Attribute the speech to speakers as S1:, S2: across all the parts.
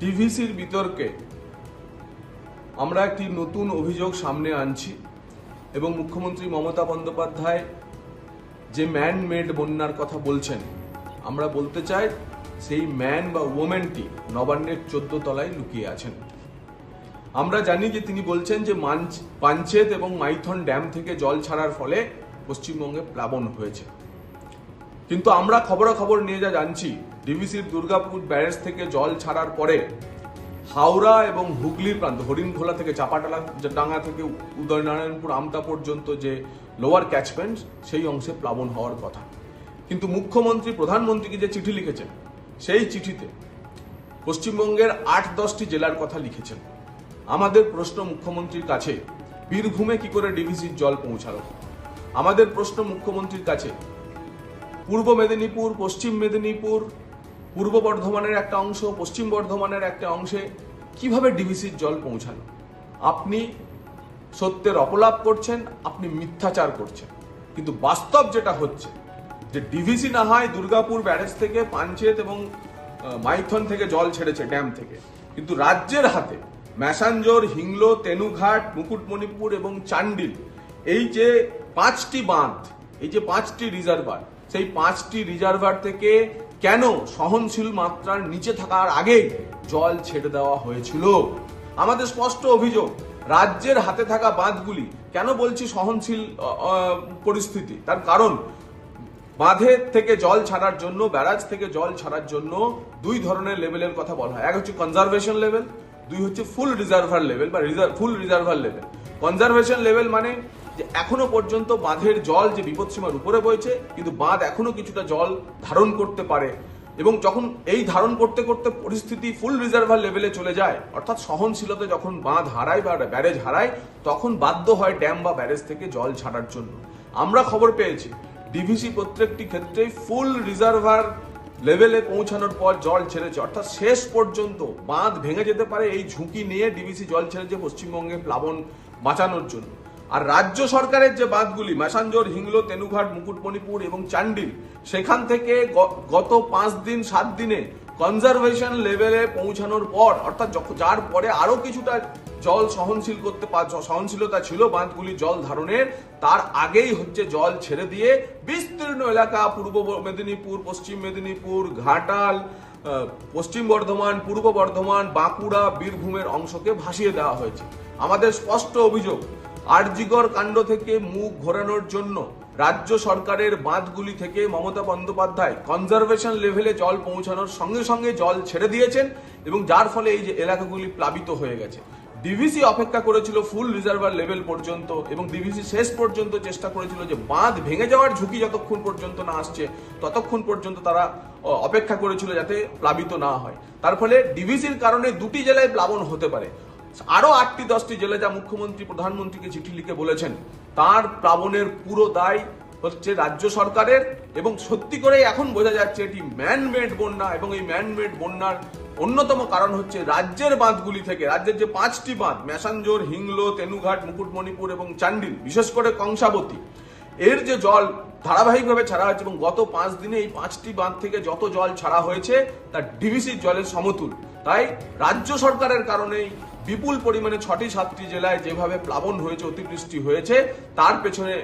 S1: ডিভিসির বিতর্কে আমরা একটি নতুন অভিযোগ সামনে আনছি এবং মুখ্যমন্ত্রী মমতা বন্দ্যোপাধ্যায় যে ম্যান মেড বন্যার কথা বলছেন, আমরা বলতে চাই সেই ম্যান বা ওমেনটি নবান্নের চোদ্দ তলায় লুকিয়ে আছেন। আমরা জানি যে তিনি বলছেন যে মাঞ্চ- পাঞ্চেত এবং মাইথন ড্যাম থেকে জল ছাড়ার ফলে পশ্চিমবঙ্গে প্লাবন হয়েছে। কিন্তু আমরা খবরাখবর নিয়ে যা জানছি ডিভিসির দুর্গাপুর ব্যারেজ থেকে জল ছাড়ার পরে হাওড়া এবং হুগলির প্রান্ত, হরিণখোলা থেকে চাপাটালা, ডাঙ্গা থেকে উদয়নারায়ণপুর, আমতা পর্যন্ত যে লোয়ার ক্যাচমেন্ট সেই অংশে প্লাবন হওয়ার কথা। কিন্তু মুখ্যমন্ত্রী প্রধানমন্ত্রীকে যে চিঠি লিখেছেন? সেই চিঠিতে পশ্চিমবঙ্গের আট দশটি জেলার কথা লিখেছেন। আমাদের প্রশ্ন মুখ্যমন্ত্রীর কাছে, বীরভূমে কি করে ডিভিসির জল পৌঁছালো? আমাদের প্রশ্ন মুখ্যমন্ত্রীর কাছে পূর্ব মেদিনীপুর, পশ্চিম মেদিনীপুর, পূর্ব বর্ধমানের একটা অংশ, পশ্চিম বর্ধমানের একটা অংশে কীভাবে ডিভিসির জল পৌঁছালো? আপনি সত্যের অপলাপ করছেন, আপনি মিথ্যাচার করছেন। কিন্তু বাস্তব যেটা হচ্ছে, যে ডিভিসি না হয় দুর্গাপুর ব্যারেজ থেকে পাঞ্চেত এবং মাইথন থেকে জল ছেড়েছে ড্যাম থেকে। কিন্তু রাজ্যের হাতে ম্যাসাঞ্জোর, হিংলো, তেনুঘাট, মুকুটমণিপুর এবং চান্ডিল, এই যে পাঁচটি বাঁধ, এই যে পাঁচটি রিজার্ভার সেই পাঁচটি রিজার্ভার থেকে কেন সহনশীল মাত্রার নিচে থাকার আগেই জল ছেড়ে দেওয়া হয়েছিল? আমাদের স্পষ্ট অভিযোগ, রাজ্যের হাতে থাকা বাঁধগুলি কেন বলছি সহনশীল পরিস্থিতি? তার কারণ বাঁধের থেকে জল ছাড়ার জন্য, ব্যারাজ থেকে জল ছাড়ার জন্য দুই ধরনের লেভেলের কথা বলা হয়। এক হচ্ছে কনজারভেশন লেভেল দুই হচ্ছে ফুল রিজার্ভার লেভেল বা reserve full reservoir level conservation level মানে যে এখনও পর্যন্ত বাঁধের জল যে বিপদসীমার উপরে বইছে, কিন্তু বাঁধ এখনও কিছুটা জল ধারণ করতে পারে। এবং যখন এই ধারণ করতে করতে পরিস্থিতি ফুল রিজার্ভার লেভেলে চলে যায়, অর্থাৎ সহনশীলতা যখন বাঁধ হারায় বা ব্যারেজ হারায়, তখন বাধ্য হয় ড্যাম বা ব্যারেজ থেকে জল ছাড়ার জন্য। আমরা খবর পেয়েছি ডিভিসি প্রত্যেকটি ক্ষেত্রেই ফুল রিজার্ভার লেভেলে পৌঁছানোর পর জল ছেড়েছে। অর্থাৎ শেষ পর্যন্ত বাঁধ ভেঙে যেতে পারে এই ঝুঁকি নিয়ে ডিভিসি জল ছেড়েছে পশ্চিমবঙ্গে প্লাবন বাঁচানোর জন্য। আর রাজ্য সরকারের যে বাঁধগুলি ম্যাসাঞ্জোর হিংলো, তেনুঘাট, মুকুটমণিপুর এবং চান্ডিল, সেখান থেকে গত পাঁচ দিন, সাত দিনে কনজারভেশন লেভেলে পৌঁছানোর পর, অর্থাৎ যার পরে আরও কিছুটা জল সহনশীল করতে সহনশীলতা ছিল বাঁধগুলি জল ধারণের, তার আগেই হচ্ছে জল ছেড়ে দিয়ে বিস্তীর্ণ এলাকা, পূর্ব মেদিনীপুর, পশ্চিম মেদিনীপুর, ঘাটাল পশ্চিম বর্ধমান, পূর্ব বর্ধমান, বাঁকুড়া, বীরভূমের অংশকে ভাসিয়ে দেওয়া হয়েছে। আমাদের স্পষ্ট অভিযোগ আরজিগর কাণ্ড থেকে মুখ ঘোরানোর জন্য রাজ্য সরকারের বাঁধগুলি থেকে মমতা বন্দ্যোপাধ্যায় কনজারভেশন লেভেলে জল পৌঁছানোর সঙ্গে সঙ্গে জল ছেড়ে দিয়েছেন এবং যার ফলে এই যে এলাকাগুলি প্লাবিত হয়ে গেছে। ডিভিসি অপেক্ষা করেছিল ফুল রিজার্ভার লেভেল পর্যন্ত এবং ডিভিসি শেষ পর্যন্ত চেষ্টা করেছিল যে বাঁধ ভেঙে যাওয়ার ঝুঁকি যতক্ষণ পর্যন্ত না আসছে, ততক্ষণ পর্যন্ত তারা অপেক্ষা করেছিল যাতে প্লাবিত না হয়। তার ফলে ডিভিসির কারণে দুটি জেলায় প্লাবন হতে পারে। আরও আটটি দশটি জেলে যা মুখ্যমন্ত্রী, প্রধানমন্ত্রীকে চিঠি লিখে বলেছেন। তার প্লাবনের পুরো দায় হচ্ছে রাজ্য সরকারের এবং সত্যি করে এখন বোঝা যাচ্ছে এটি ম্যানমেড বন্যা এবং এই ম্যানমেড বন্যার অন্যতম কারণ হচ্ছে রাজ্যের বাঁধগুলি থেকে, রাজ্যের যে পাঁচটি বাঁধ ম্যাসাঞ্জোর হিংলো, তেনুঘাট, মুকুটমণিপুর এবং চান্ডিল, বিশেষ করে কংসাবতী, এর যে জল ধারাবাহিকভাবে ছাড়া হয়েছে এবং গত পাঁচ দিনে এই পাঁচটি বাঁধ থেকে যত জল ছাড়া হয়েছে তা ডিভিসির জলের সমতুল তাই রাজ্য সরকারের কারণেই বিপুল পরিমাণে ছটি সাতটি জেলায় যেভাবে প্লাবন হয়েছে, অতিবৃষ্টি হয়েছে, তার পেছনে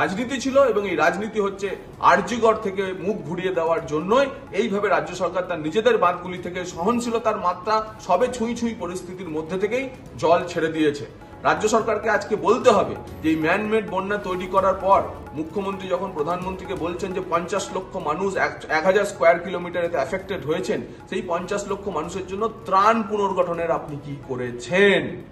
S1: রাজনীতি ছিল এবং এই রাজনীতি হচ্ছে আর্যিগড় থেকে মুখ ঘুরিয়ে দেওয়ার জন্যই। এইভাবে রাজ্য সরকার তার নিজেদের বাঁধগুলি থেকে সহনশীলতার মাত্রা সবে ছুঁই ছুঁই পরিস্থিতির মধ্যে থেকেই জল ছেড়ে দিয়েছে। রাজ্য সরকারকে আজকে বলতে হবে যে এই ম্যানমেড বন্যা তৈরি করার পর মুখ্যমন্ত্রী যখন প্রধানমন্ত্রীকে বলছেন যে পঞ্চাশ লক্ষ মানুষ এক- হাজার স্কোয়ার কিলোমিটার এতে অ্যাফেক্টেড হয়েছেন, সেই পঞ্চাশ লক্ষ মানুষের জন্য ত্রাণ পুনর্গঠনের আপনি কি করেছেন?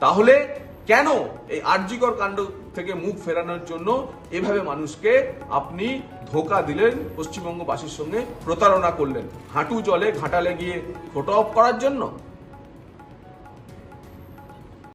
S1: তাহলে কেন এই আর্যিকর কাণ্ড থেকে মুখ ফেরানোর জন্য এভাবে মানুষকে আপনি ধোকা দিলেন, পশ্চিমবঙ্গবাসীর সঙ্গে প্রতারণা করলেন? হাঁটু জলে ঘাটালে গিয়ে ফটো অফ করার জন্য?